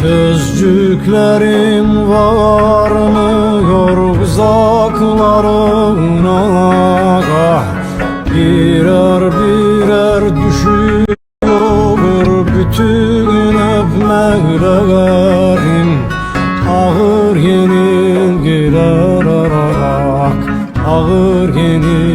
Sözcüklerim varmıyor uzaklarına ah, Birer birer düşüyor bütün öpmelerim. Ağır yenilgiler ararak ağır yenilgiler